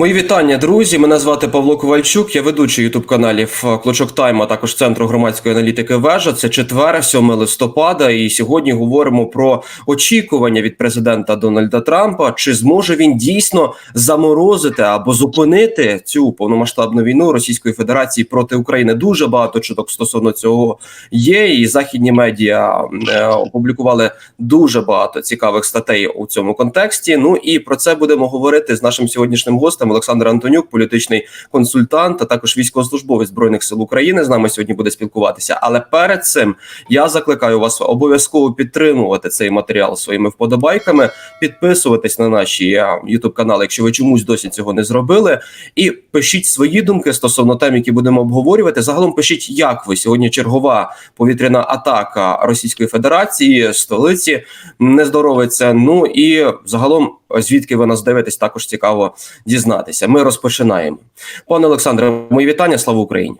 Мої вітання, друзі. Мене звати Павло Ковальчук. Я ведучий ютуб каналів Клочок Тайм, а також центру громадської аналітики Вежа. Це четвер, 7 листопада. І сьогодні говоримо про очікування від президента Дональда Трампа. Чи зможе він дійсно заморозити або зупинити цю повномасштабну війну Російської Федерації проти України? Дуже багато чуток стосовно цього є. І західні медіа е, опублікували дуже багато цікавих статей у цьому контексті. Ну і про це будемо говорити з нашим сьогоднішнім гостем. Олександр Антонюк, політичний консультант, а також військовослужбовець збройних сил України. З нами сьогодні буде спілкуватися. Але перед цим я закликаю вас обов'язково підтримувати цей матеріал своїми вподобайками, підписуватись на наші ютуб канали, якщо ви чомусь досі цього не зробили, і пишіть свої думки стосовно тем, які будемо обговорювати. Загалом пишіть, як ви сьогодні чергова повітряна атака Російської Федерації, столиці не здоровиться. Ну і загалом, звідки ви нас дивитесь, також цікаво дізнатися. Ми розпочинаємо. Пане Олександре, мої вітання. Слава Україні!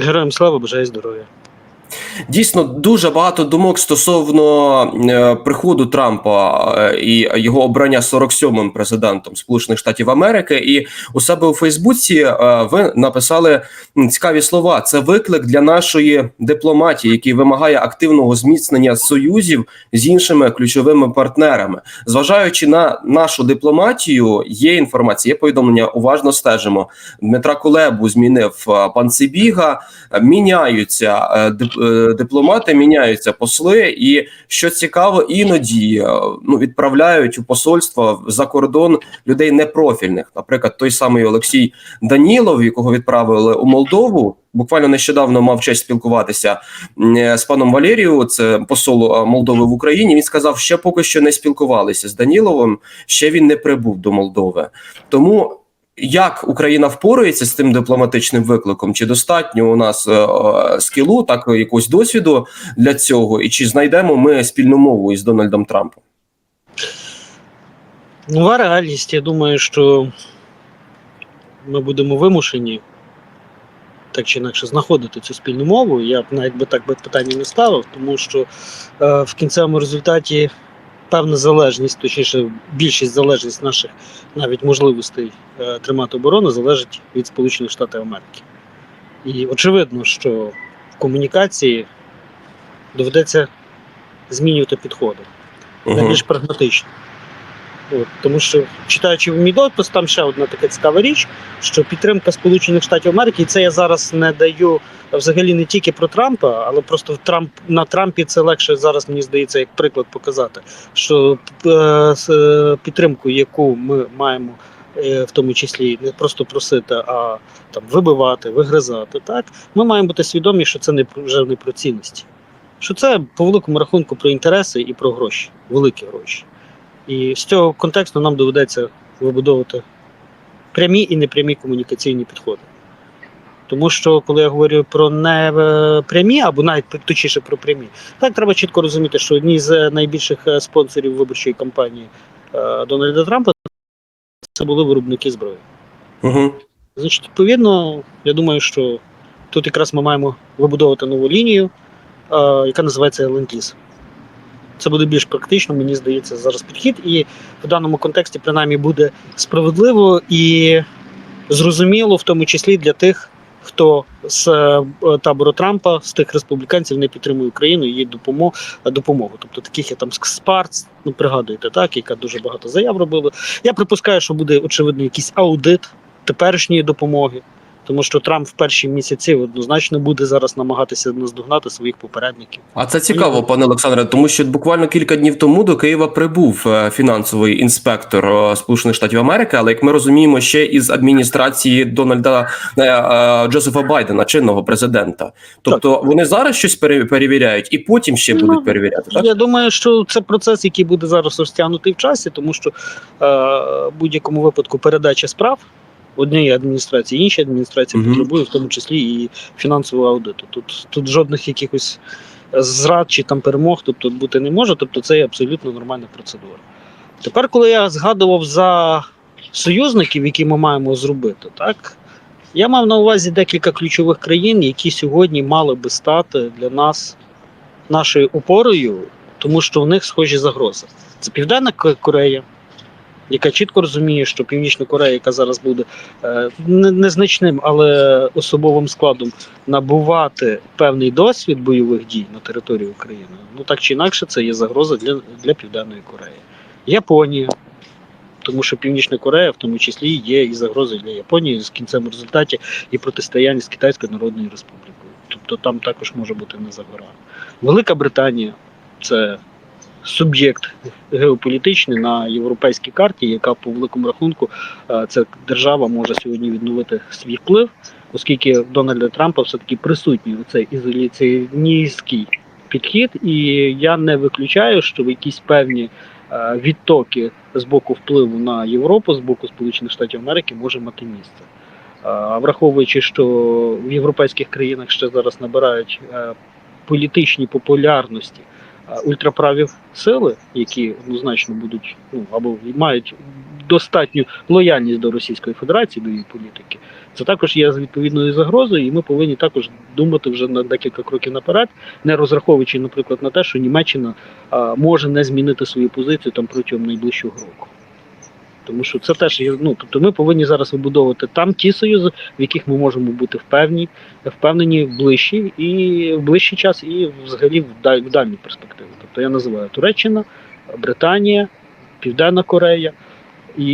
Героям слава, бажаю здоров'я. Дійсно, дуже багато думок стосовно е, приходу Трампа е, і його обрання 47-м президентом Сполучених Штатів Америки. І у себе у Фейсбуці е, ви написали цікаві слова. Це виклик для нашої дипломатії, який вимагає активного зміцнення союзів з іншими ключовими партнерами. Зважаючи на нашу дипломатію, є інформація, є повідомлення. Уважно стежимо. Дмитра Кулебу змінив пан Цибіга. Е, Міняються дип- дипломати, міняються посли, і що цікаво, іноді е, ну відправляють у посольство за кордон людей непрофільних. Наприклад, той самий Олексій Данілов, якого відправили у Молдову. Буквально нещодавно мав честь спілкуватися е, з паном Валерію, це посол е, Молдови в Україні. Він сказав, що поки що не спілкувалися з Даніловим, ще він не прибув до Молдови. Тому як Україна впорається з тим дипломатичним викликом? Чи достатньо у нас е, е, скілу, так якогось досвіду для цього, і чи знайдемо ми спільну мову із Дональдом Трампом? Нова реальність, я думаю, що ми будемо вимушені так чи інакше знаходити цю спільну мову. Я б навіть би так би питання не ставив, тому що е, в кінцевому результаті певна залежність, точніше, більшість залежність наших навіть можливостей е, тримати оборону залежить від Сполучених Штатів Америки. І очевидно, що в комунікації доведеться змінювати підходи. найбільш прагматично. От, тому що, читаючи мій допис, там ще одна така цікава річ, що підтримка Сполучених Штатів Америки, і це я зараз не даю взагалі не тільки про Трампа, але просто в Трамп на Трампі це легше зараз, мені здається, як приклад показати, що е, е, підтримку, яку ми маємо. е, В тому числі не просто просити, а там вибивати, вигризати. Так ми маємо бути свідомі, що це не вже не про цінності, що це по великому рахунку про інтереси і про гроші, великі гроші. І з цього контексту нам доведеться вибудовувати прямі і непрямі комунікаційні підходи. Тому що, коли я говорю про непрямі, або навіть точніше про прямі, так треба чітко розуміти, що одні з найбільших е, спонсорів виборчої кампанії е, Дональда Трампа це були виробники зброї. Угу. Значить, відповідно, я думаю, що тут якраз ми маємо вибудовувати нову лінію, е, яка називається ленд-ліз. Це буде більш практично, мені здається, зараз підхід, і в даному контексті, принаймні, буде справедливо і зрозуміло, в тому числі для тих, хто з е, табору Трампа, з тих республіканців не підтримує Україну її допомогу, допомогу. Тобто таких є там Спарц, ну пригадуєте, так, яка дуже багато заяв робила. Я припускаю, що буде очевидно якийсь аудит теперішньої допомоги. Тому що Трамп в перші місяці однозначно буде зараз намагатися наздогнати своїх попередників. А це цікаво, пане Олександре, тому що буквально кілька днів тому до Києва прибув е, фінансовий інспектор е, Сполучених Штатів Америки, але як ми розуміємо, ще із адміністрації Дональда е, Джозефа Байдена, чинного президента. Тобто вони зараз щось перевіряють і потім ще Ну, будуть перевіряти. Так Я думаю, що це процес, який буде зараз розтягнутий в часі, тому що е, будь-якому випадку передача справ однієї адміністрації, іншій адміністрації Мгм. потребує в тому числі і фінансового аудиту. Тут, тут жодних якихось зрад чи там перемог тут бути не може, тобто це є абсолютно нормальна процедура. Тепер, коли я згадував за союзників, які ми маємо зробити, так. Я мав на увазі декілька ключових країн, які сьогодні мали би стати для нас нашою опорою, тому що в них схожі загрози. Це Південна Корея, яка чітко розуміє, що Північна Корея, яка зараз буде е, незначним, але особовим складом набувати певний досвід бойових дій на території України, ну так чи інакше, це є загроза для, для Південної Кореї. Японія, тому що Північна Корея, в тому числі, є і загрозою для Японії з кінцем результаті і протистояння з Китайською Народною Республікою. Тобто там також може бути не за горами. Велика Британія це суб'єкт геополітичний на європейській карті, яка по великому рахунку е, ця держава може сьогодні відновити свій вплив, оскільки Дональда Трампа все-таки присутній цей ізоляціоністський підхід, і я не виключаю, що в якісь певні е, відтоки з боку впливу на Європу, з боку Сполучених Штатів Америки може мати місце. Е, враховуючи, що в європейських країнах ще зараз набирають політичні популярності ультраправі сили, які однозначно будуть ну або мають достатню лояльність до Російської Федерації, до її політики, це також є відповідною загрозою, і ми повинні також думати вже на декілька кроків наперед, не розраховуючи, наприклад, на те, що Німеччина а, може не змінити свою позицію там протягом найближчого року. Тому що це теж є. Ну тобто, ми повинні зараз вибудовувати там ті союзи, в яких ми можемо бути впевнені, впевнені в ближчий і в ближчий час, і взагалі в даль, в дальній перспективі. Тобто я називаю Туреччина, Британія, Південна Корея і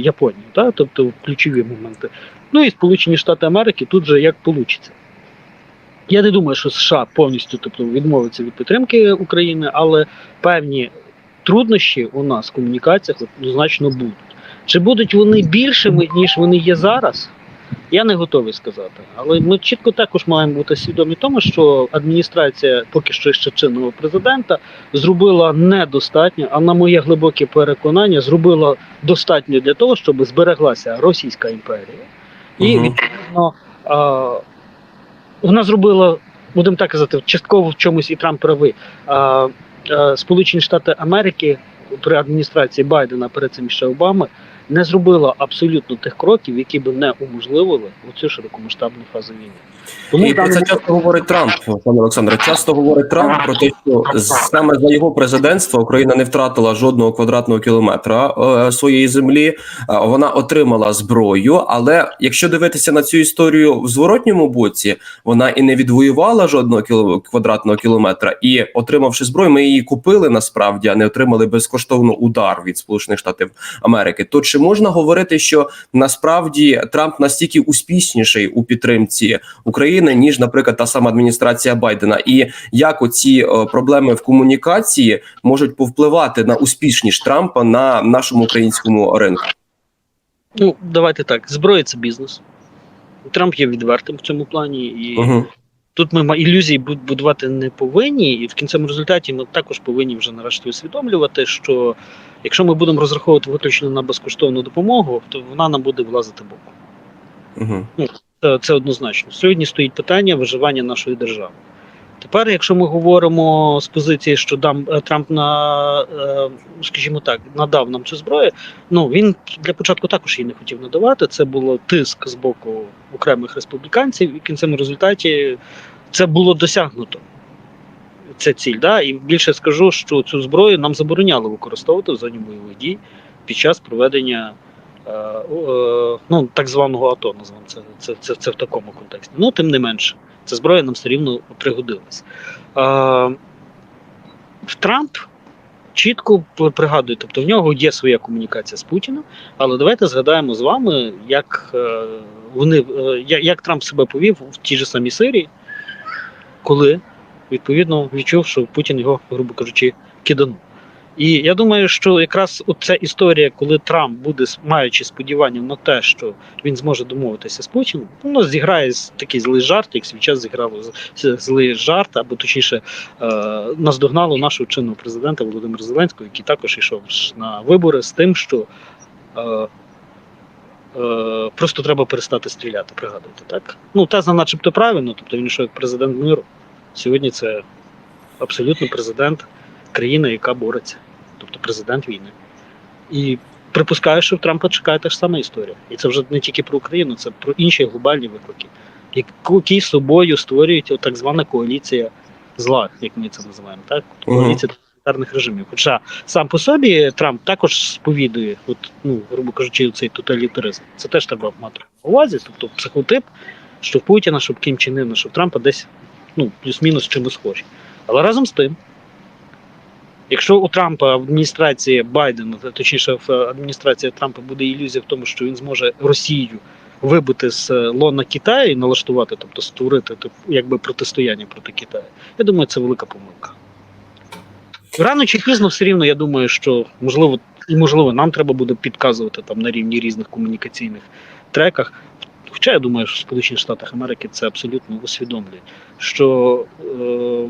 Японія, та? тобто ключові моменти. Ну і Сполучені Штати Америки тут же як вийде. Я не думаю, що США повністю тобто, відмовиться від підтримки України, але певні труднощі у нас в комунікаціях однозначно будуть. Чи будуть вони більшими, ніж вони є зараз? Я не готовий сказати. Але ми чітко також маємо бути свідомі тому, що адміністрація поки що ще чинного президента зробила недостатньо, а на моє глибоке переконання, зробила достатньо для того, щоб збереглася Російська імперія. І відповідно а, вона зробила, будемо так казати, частково в чомусь і Трамп правий. А, а, Сполучені Штати Америки при адміністрації Байдена перед цим ще Обами не зробила абсолютно тих кроків, які би не уможливили оцю широкомасштабну фазу війни. І про це часто говорить Трамп, пане Олександре. Часто говорить Трамп про те, що саме за його президентства Україна не втратила жодного квадратного кілометра е, своєї землі. Е, Вона отримала зброю. Але якщо дивитися на цю історію в зворотньому боці, вона і не відвоювала жодного кіло- квадратного кілометра. І отримавши зброю, ми її купили насправді, а не отримали безкоштовно удар від Сполучених Штатів Америки. То чи можна говорити, що насправді Трамп настільки успішніший у підтримці України, ніж, наприклад, та сама адміністрація Байдена, і як оці е, проблеми в комунікації можуть повпливати на успішність Трампа на нашому українському ринку? Ну, давайте так. Зброя це бізнес. Трамп є відвертим в цьому плані, і Угу. Тут ми ілюзії будувати не повинні, і в кінцевому результаті ми також повинні вже нарешті усвідомлювати, що якщо ми будемо розраховувати виключно на безкоштовну допомогу, то вона нам буде влазити боком. Угу. Це, це однозначно. Сьогодні стоїть питання виживання нашої держави. Тепер, якщо ми говоримо з позиції, що дам е, Трамп на, е, скажімо так, надав нам цю зброю, ну він для початку також її не хотів надавати. Це було тиск з боку окремих республіканців, і в кінцевому результаті це було досягнуто. Це ціль. Да? І більше скажу, що цю зброю нам забороняли використовувати в зоні бойових дій під час проведення е, ну, так званого АТО, назвемо це, це, це, це в такому контексті. Ну, тим не менше, ця зброя нам все рівно пригодилась. Трамп чітко пригадує, тобто в нього є своя комунікація з Путіним, але давайте згадаємо з вами, як, е, вони, е, як Трамп себе повів в тій же самій Сирії, коли відповідно відчув, що Путін його, грубо кажучи, киданув. І я думаю, що якраз ця історія, коли Трамп буде маючи сподівання на те, що він зможе домовитися з Путіним, воно зіграє такий злий жарт, як свій час зіграло злий жарт, або точніше е, наздогнало нашого чинного президента Володимира Зеленського, який також йшов на вибори з тим, що е, е, просто треба перестати стріляти, пригадуєте, так? Ну, теза начебто правильно, тобто він йшов як президент миру. Сьогодні це абсолютно президент країни, яка бореться, президент війни. І припускаю, що в Трампа чекає та ж сама історія. І це вже не тільки про Україну, це про інші глобальні виклики, які собою створюють так звана коаліція зла, як ми це називаємо, так? Коаліція тоталітарних режимів. Хоча сам по собі Трамп також сповідує, от, ну, грубо кажучи, цей тоталітаризм. Це теж треба мати на увазі, тобто психотип, що в Путіна, що в Кім Чен Ына, що в Трампа десь ну, плюс-мінус чимось схожі. Але разом з тим, якщо у Трампа в адміністрації Байдена, точніше, в адміністрації Трампа буде ілюзія в тому, що він зможе Росію вибити з е, лона Китаю і налаштувати, тобто створити якби протистояння проти Китаю, я думаю, це велика помилка. Рано чи пізно все рівно, я думаю, що можливо, і можливо, нам треба буде підказувати там на рівні різних комунікаційних треках. Хоча я думаю, що в Сполучених Штатах Америки це абсолютно усвідомлює, що е,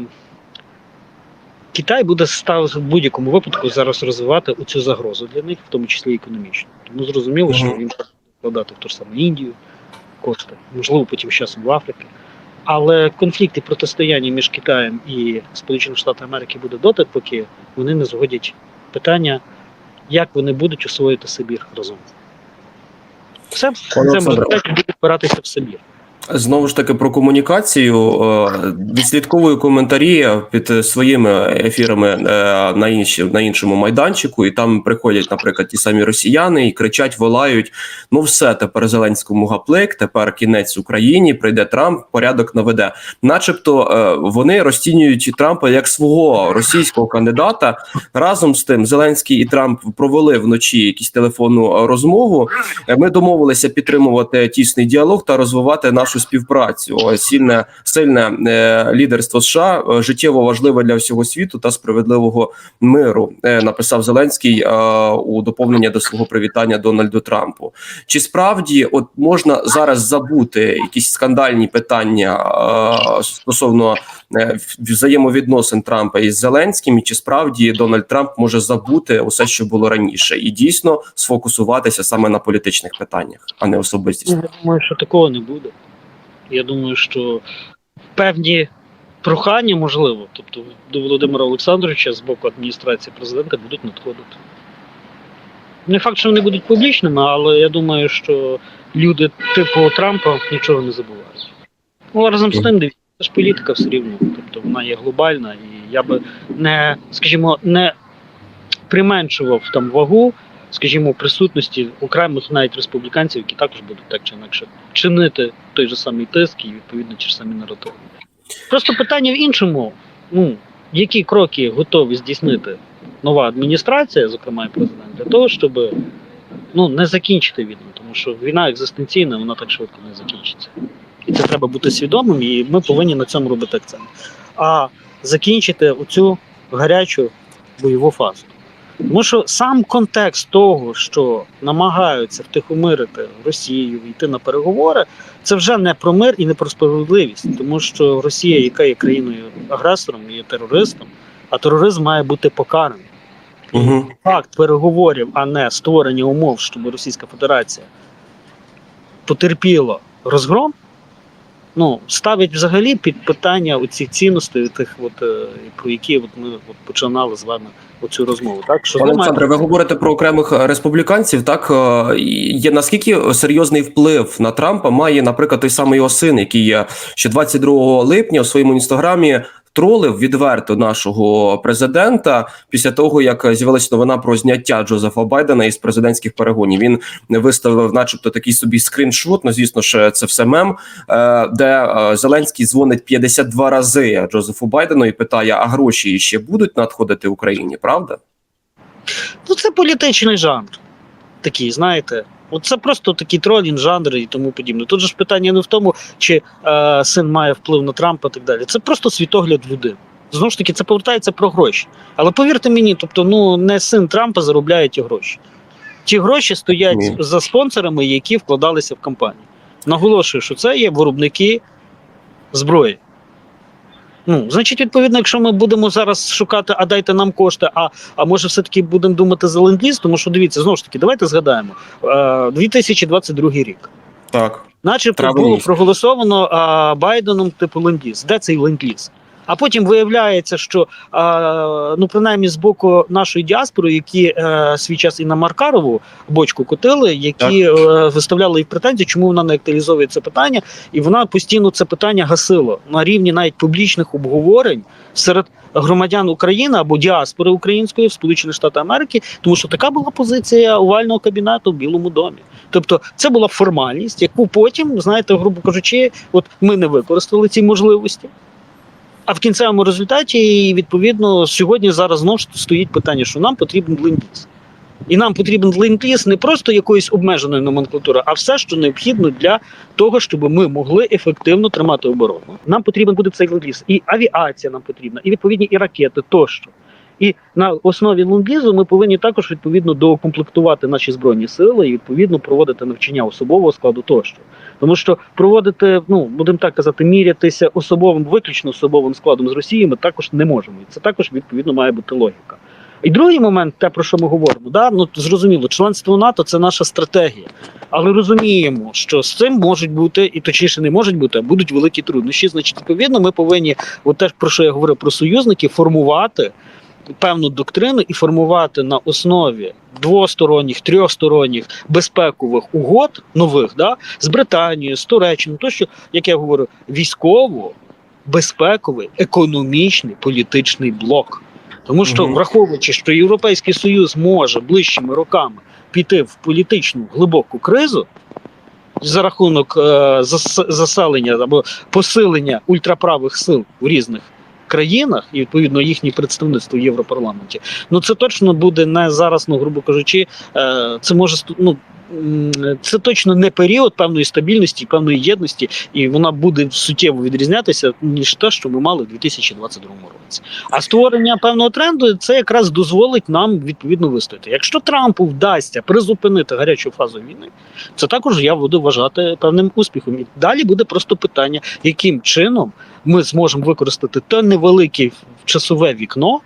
Китай буде став в будь-якому випадку зараз розвивати оцю загрозу для них, в тому числі і економічно. Тому зрозуміло, що він буде вкладати в ту ж саму Індію кошти, можливо, потім з часом в Африці. Але конфлікт і протистояння між Китаєм і Сполученими Штатами Америки буде доти, поки вони не згодять питання, як вони будуть освоїти Сибір разом. Все це Олександре. буде впиратися в Сибір. Знову ж таки про комунікацію Е, відслідковую коментарі під своїми ефірами е, на інші на іншому майданчику, і там приходять, наприклад, ті самі росіяни і кричать, волають: ну все, тепер Зеленському гаплик, тепер кінець Україні, прийде Трамп, порядок наведе. Начебто е, вони розцінюють Трампа як свого російського кандидата. Разом з тим, Зеленський і Трамп провели вночі якусь телефонну розмову. Ми домовилися підтримувати тісний діалог та розвивати нашу співпрацю. Сильне сильне е, лідерство США е, життєво важливе для всього світу та справедливого миру. е, написав Зеленський у доповнення до свого привітання Дональду Трампу. Чи справді от можна зараз забути якісь скандальні питання стосовно взаємовідносин Трампа із Зеленським? І чи справді Дональд Трамп може забути усе, що було раніше, і дійсно сфокусуватися саме на політичних питаннях, а не особистісно? Я думаю, що такого не буде. Я думаю, що певні прохання, можливо, тобто до Володимира Олександровича з боку адміністрації президента будуть надходити. Не факт, що вони будуть публічними, але я думаю, що люди типу Трампа нічого не забувають. Ну, разом з тим, дивіться, це ж політика все рівно. Тобто вона є глобальна, і я би не, скажімо, не применшував там вагу, скажімо, присутності окремих навіть республіканців, які також будуть так чи інакше чинити той же самий тиск і відповідно ті ж самі наративи. Просто питання в іншому: ну, які кроки готові здійснити нова адміністрація, зокрема і президент, для того, щоб ну, не закінчити війну, тому що війна екзистенційна, вона так швидко не закінчиться. І це треба бути свідомим, і ми повинні на цьому робити акцент. А закінчити оцю гарячу бойову фазу. Тому що сам контекст того, що намагаються втихомирити Росію, йти на переговори, це вже не про мир і не про справедливість, тому що Росія, яка є країною агресором, є терористом, а тероризм має бути покараний. Угу. Факт переговорів, а не створення умов, щоб Російська Федерація потерпіла розгром, ну, ставить взагалі під питання оці цінностей, тих, от, е, про які от ми от починали з вами оцю розмову. Так, що Пане Олександре, ви говорите про окремих е, республіканців. Так е, є наскільки серйозний вплив на Трампа має, наприклад, той самий його син, який ще 22 липня у своєму інстаграмі тролив відверто нашого президента після того, як з'явилася новина про зняття Джозефа Байдена із президентських перегонів. Він виставив, начебто, такий собі скріншот. Ну, звісно ж, це все мем, е, де е, Зеленський дзвонить 52 рази Джозефу Байдену і питає: а гроші ще будуть надходити Україні? Правда? Ну, це політичний жанр. Такий, знаєте. От це просто такий тролінг, жанр і тому подібне. Тут же ж питання не в тому, чи е, син має вплив на Трампа і так далі. Це просто світогляд людини. Знову ж таки, це повертається про гроші. Але повірте мені, тобто, ну не син Трампа заробляє ті гроші. Ті гроші стоять Ні. за спонсорами, які вкладалися в кампанію. Наголошую, що це є виробники зброї. Ну, значить, відповідно, якщо ми будемо зараз шукати, а дайте нам кошти, а, а може все-таки будемо думати за ленд-ліз, тому що дивіться, знову ж таки, давайте згадаємо. Е, 2022 рік. Так. Начебто було проголосовано а, Байденом типу ленд-ліз. Де цей ленд-ліз? А потім виявляється, що ну принаймні з боку нашої діаспори, які е, свій час і на Маркарову бочку котили, які е, виставляли їх претензії, чому вона не актуалізовує це питання, і вона постійно це питання гасила на рівні навіть публічних обговорень серед громадян України або діаспори української в Сполучених Штатах Америки, тому що така була позиція овального кабінету в Білому домі. Тобто це була формальність, яку потім, знаєте, грубо кажучи, от ми не використали ці можливості. А в кінцевому результаті, відповідно, сьогодні зараз знову стоїть питання, що нам потрібен ленд-ліз. І нам потрібен ленд-ліз не просто якоїсь обмеженої номенклатури, а все, що необхідно для того, щоб ми могли ефективно тримати оборону. Нам потрібен буде цей ленд-ліз. І авіація нам потрібна, і відповідні і ракети тощо. І на основі ленд-лізу ми повинні також відповідно доукомплектувати наші збройні сили і відповідно проводити навчання особового складу тощо. Тому що проводити, ну будемо так казати, мірятися особовим, виключно особовим складом з Росією ми також не можемо. І це також відповідно має бути логіка. І другий момент, те про що ми говоримо, да ну зрозуміло, членство НАТО це наша стратегія, але розуміємо, що з цим можуть бути, і точніше не можуть бути, а будуть великі труднощі. Значить, відповідно, ми повинні, от те, про що я говорив про союзників, формувати певну доктрину і формувати на основі двосторонніх, трьохсторонніх безпекових угод нових, да, з Британією, з Туреччиною, то що, як я говорю, військово, безпековий, економічний, політичний блок. Тому що, Мгм. враховуючи, що Європейський Союз може ближчими роками піти в політичну глибоку кризу за рахунок е, зас- заселення або посилення ультраправих сил в різних країнах і відповідно їхнє представництво в Європарламенті. Ну це точно буде не зараз, ну грубо кажучи, е, це може ну. Це точно не період певної стабільності, певної єдності, і вона буде суттєво відрізнятися ніж те, що ми мали в 2022 році. А створення певного тренду це якраз дозволить нам відповідно вистояти. Якщо Трампу вдасться призупинити гарячу фазу війни, це також я буду вважати певним успіхом. І далі буде просто питання, яким чином ми зможемо використати те невелике часове вікно.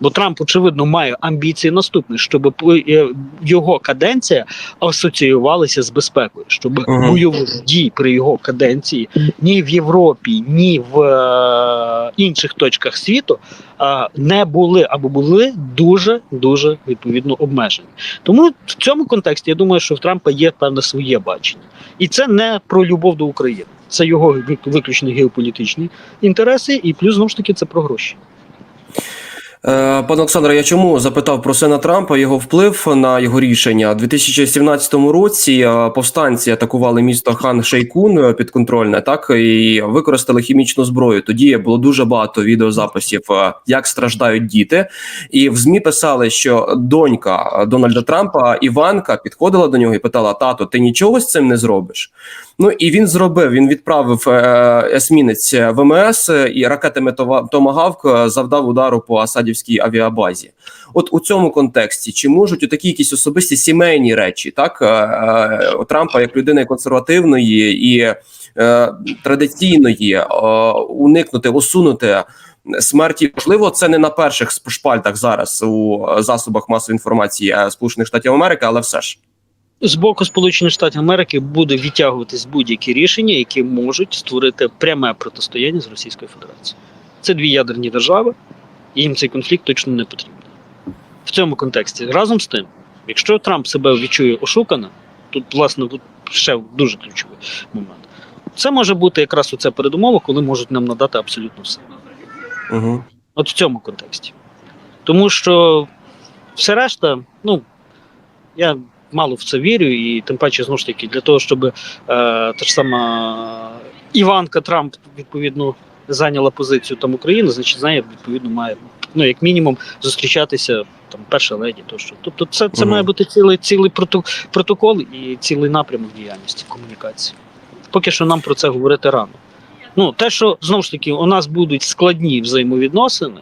Бо Трамп, очевидно, має амбіції наступні, щоб е, його каденція асоціювалася з безпекою, щоб Мгм. бойових дій при його каденції ні в Європі, ні в е, інших точках світу е, не були або були дуже дуже відповідно обмежені. Тому в цьому контексті я думаю, що в Трампа є певне своє бачення, і це не про любов до України, це його вик- виключно геополітичні інтереси, і плюс знову ж таки це про гроші. Е, Пане Олександре, я чому запитав про сина Трампа його вплив на його рішення У 2017 році. е, Повстанці атакували місто Хан Шейкун е, підконтрольне, так і використали хімічну зброю. Тоді було дуже багато відеозаписів, як страждають діти. І в змі писали, що донька Дональда Трампа Іванка підходила до нього і питала: Тато, ти нічого з цим не зробиш? Ну і він зробив. Він відправив есмінець ВМС і ракетами Томагавк завдав удару по Асадівській авіабазі. От у цьому контексті чи можуть у такі якісь особисті сімейні речі, так е, е, Трампа як людини консервативної і е, традиційної уникнути, усунути. Смерті можливо, це не на перших шпальтах зараз у засобах масової інформації Сполучених Штатів Америки, але все ж. З боку Сполучених Штатів Америки буде відтягуватись будь-які рішення, які можуть створити пряме протистояння з Російською Федерацією. Це дві ядерні держави, і їм цей конфлікт точно не потрібен. В цьому контексті разом з тим, якщо Трамп себе відчує ошуканим, тут власне тут ще дуже ключовий момент. Це може бути якраз оця передумова, коли можуть нам надати абсолютно все. Угу. От в цьому контексті. Тому що все решта, ну я мало в це вірю, і тим паче, знову ж таки, для того, щоб е, та ж сама Іванка Трамп відповідно зайняла позицію там України, значить, знає, відповідно, має ну, як мінімум зустрічатися там перша леді. Тощо. Тобто, це, це Мгм. має бути цілий, цілий протокол і цілий напрямок діяльності комунікації. Поки що нам про це говорити рано. Ну, те, що знову ж таки у нас будуть складні взаємовідносини,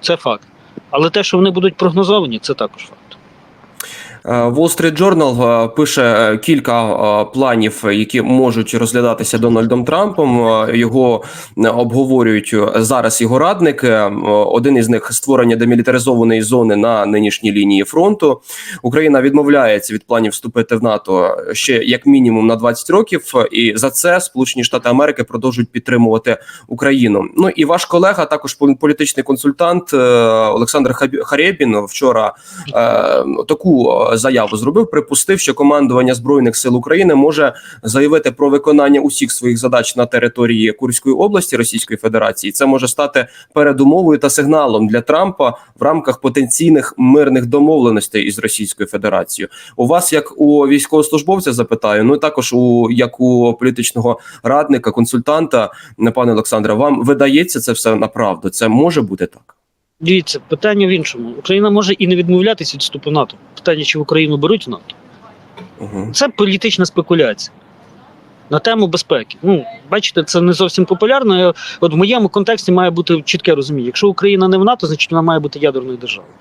це факт. Але те, що вони будуть прогнозовані, це також факт. Е, Wall Street Journal е, пише е, кілька планів, які можуть розглядатися Дональдом Трампом. Його обговорюють зараз його радники. Один із них створення демілітаризованої зони на нинішній лінії фронту. Україна відмовляється від планів вступити в НАТО ще як мінімум на 20 років, і за це Сполучені Штати Америки продовжують підтримувати Україну. Ну і ваш колега, також політичний консультант Олександр Харєбін вчора таку заяву зробив. Припустив, що командування збройних сил України може заявити про виконання усіх своїх задач на території Курської області Російської Федерації. Це може стати передумовою та сигналом для Трампа в рамках потенційних мирних домовленостей із Російською Федерацією. У вас, як у військовослужбовця, запитаю, ну і також у як у політичного радника, консультанта, не пане Олександре, вам видається це все на правду? Це може бути так? Дивіться, питання в іншому. Україна може і не відмовлятися від вступу НАТО. Питання, чи в Україну беруть в НАТО. Угу. Це політична спекуляція на тему безпеки. Ну, бачите, це не зовсім популярно. От в моєму контексті має бути чітке розуміння. Якщо Україна не в НАТО, значить вона має бути ядерною державою.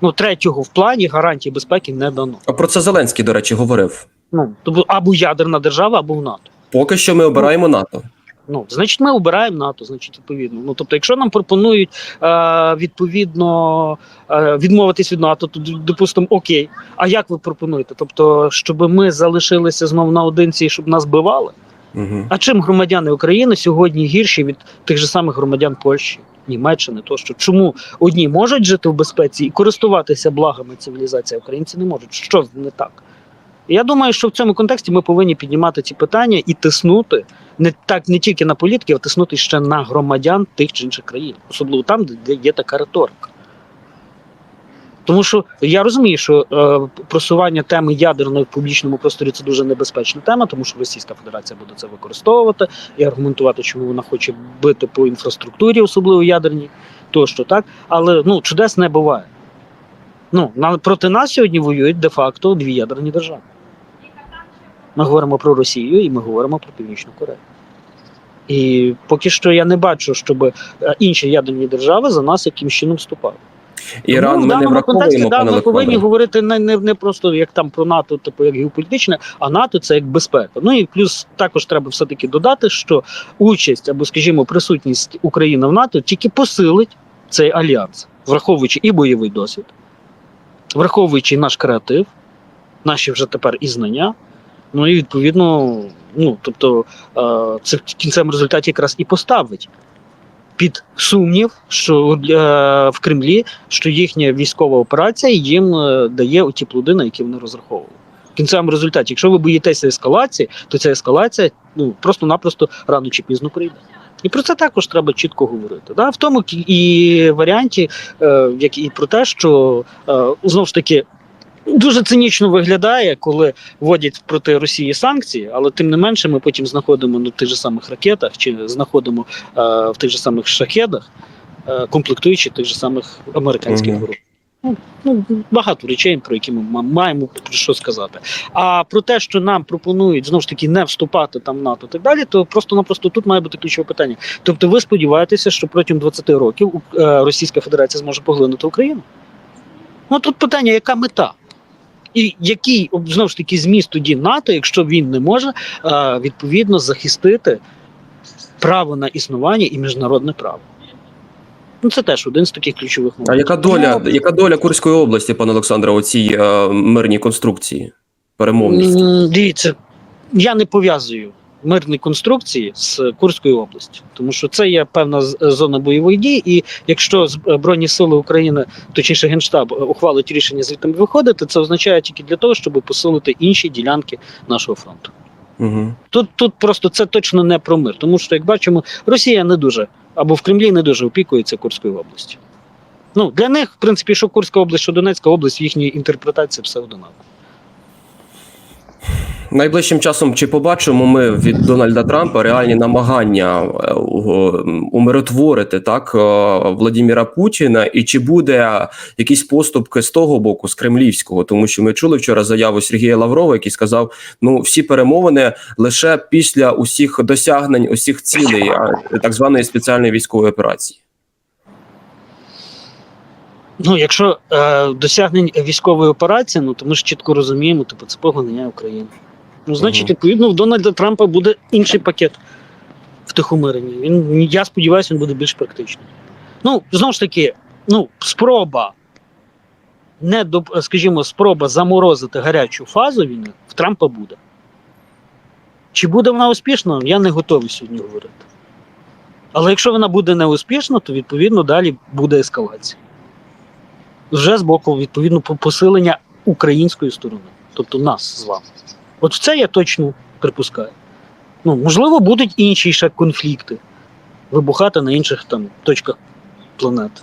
Ну, третього в плані гарантії безпеки не дано. А про це Зеленський, до речі, говорив. Ну, тобто або ядерна держава, або в НАТО. Поки що ми обираємо НАТО. Ну, значить, ми обираємо НАТО, значить, відповідно. Ну, тобто, якщо нам пропонують е, відповідно е, відмовитись від НАТО, то допустимо, окей. А як ви пропонуєте? Тобто, щоб ми залишилися знову наодинці і щоб нас бивали? Угу. А чим громадяни України сьогодні гірші від тих же самих громадян Польщі, Німеччини, тощо чому одні можуть жити в безпеці і користуватися благами цивілізації, а українці не можуть? Що не так? Я думаю, що в цьому контексті ми повинні піднімати ці питання і тиснути не так не тільки на політиків, а тиснути ще на громадян тих чи інших країн, особливо там, де є така риторика. Тому що я розумію, що е, просування теми ядерної в публічному просторі це дуже небезпечна тема, тому що Російська Федерація буде це використовувати і аргументувати, чому вона хоче бити по інфраструктурі, особливо ядерній, тощо так. Але ну чудес не буває. Ну на проти нас сьогодні воюють де-факто дві ядерні держави. Ми говоримо про Росію і ми говоримо про Північну Корею. І поки що я не бачу, щоб е, інші ядерні держави за нас якимсь чином вступали. Іран Тому в ми не контексті да, ми повинні говорити не, не, не просто як там про НАТО, типу як геополітичне, а НАТО це як безпека. Ну і плюс також треба все-таки додати, що участь або, скажімо, присутність України в НАТО тільки посилить цей альянс, враховуючи і бойовий досвід, враховуючи наш креатив, наші вже тепер і знання. Ну і відповідно, ну тобто е, це в кінцевому результаті якраз і поставить під сумнів, що е, в Кремлі що їхня військова операція їм е, дає ті плоди, на які вони розраховували. В кінцевому результаті, якщо ви боїтеся ескалації, то ця ескалація ну просто-напросто рано чи пізно прийде. І про це також треба чітко говорити. Да? В тому і варіанті, як і про те, що знову ж таки. Дуже цинічно виглядає, коли вводять проти Росії санкції, але тим не менше ми потім знаходимо на тих же самих ракетах чи знаходимо е, в тих же самих шахедах, е, комплектуючи тих же самих американських груп. Ну, ну, багато речей, про які ми маємо про що сказати. А про те, що нам пропонують знову ж таки не вступати там в НАТО і так далі, то просто-напросто тут має бути ключове питання. Тобто, ви сподіваєтеся, що протягом 20 років е, Російська Федерація зможе поглинути Україну? Ну тут питання, яка мета? І який знову ж таки зміст тоді НАТО, якщо він не може е, відповідно захистити право на існування і міжнародне право? Ну це теж один з таких ключових А яка доля, яка доля Курської області, пане Олександре, у цій е, мирній конструкції? Перемовність? Дивіться, я не пов'язую мирні конструкції з Курською областю, тому що це є певна зона бойових дій, і якщо Збройні сили України, точніше Генштаб, е, ухвалить рішення звідти виходити, це означає тільки для того, щоб посилити інші ділянки нашого фронту. Угу. Тут, тут просто це точно не про мир, тому що, як бачимо, Росія не дуже або в Кремлі не дуже опікується Курською областю. Ну, для них, в принципі, що Курська область, що Донецька область, в їхній інтерпретації все одинаково. Найближчим часом чи побачимо ми від Дональда Трампа реальні намагання е, умиротворити так е, Владіміра Путіна, і чи буде якісь поступки з того боку, з кремлівського, тому що ми чули вчора заяву Сергія Лаврова, який сказав: ну всі перемовини лише після усіх досягнень, усіх цілей так званої спеціальної військової операції. Ну, якщо е, досягнень військової операції, ну то ми ж чітко розуміємо, типу, це поглинання України. Ну, значить, відповідно, в Дональда Трампа буде інший пакет втихомирення. Він, я сподіваюся, він буде більш практичний. Ну, знову ж таки, ну, спроба, не до, скажімо, спроба заморозити гарячу фазу війни в Трампа буде. Чи буде вона успішна, я не готовий сьогодні говорити. Але якщо вона буде неуспішна, то відповідно далі буде ескалація. Вже з боку, відповідно, посилення української сторони, тобто нас з вами. От це я точно припускаю. Ну, можливо, будуть інші ще конфлікти вибухати на інших там точках планети.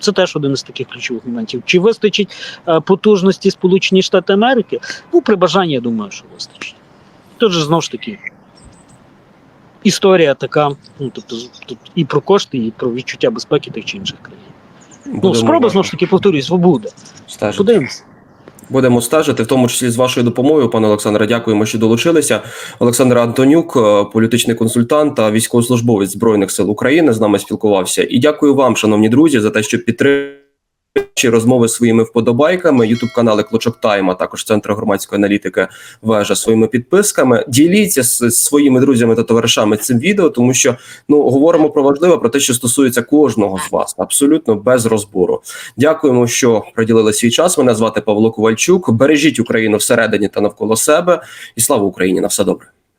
Це теж один із таких ключових моментів. Чи вистачить е, потужності Сполучені Штати Америки? Ну, при бажанні, я думаю, що вистачить. Же знову ж таки історія така, ну тобто і про кошти, і про відчуття безпеки тих чи інших країн. Ну, спроба знову ж таки повторюсь, свобода. Подивимось. Будемо стежити, в тому числі з вашою допомогою, пане Олександре. Дякуємо, що долучилися. Олександр Антонюк, е, політичний консультант та військовослужбовець збройних сил України, з нами спілкувався. І дякую вам, шановні друзі, за те, що підтримуєте розмови своїми вподобайками. Ютуб канали Клочок Тайм, а також Центр громадської аналітики вежа своїми підписками. Діліться з своїми друзями та товаришами цим відео, тому що ну говоримо про важливе про те, що стосується кожного з вас, абсолютно без розбору. Дякуємо, що приділили свій час. Мене звати Павло Ковальчук. Бережіть Україну всередині та навколо себе. І слава Україні! На все добре.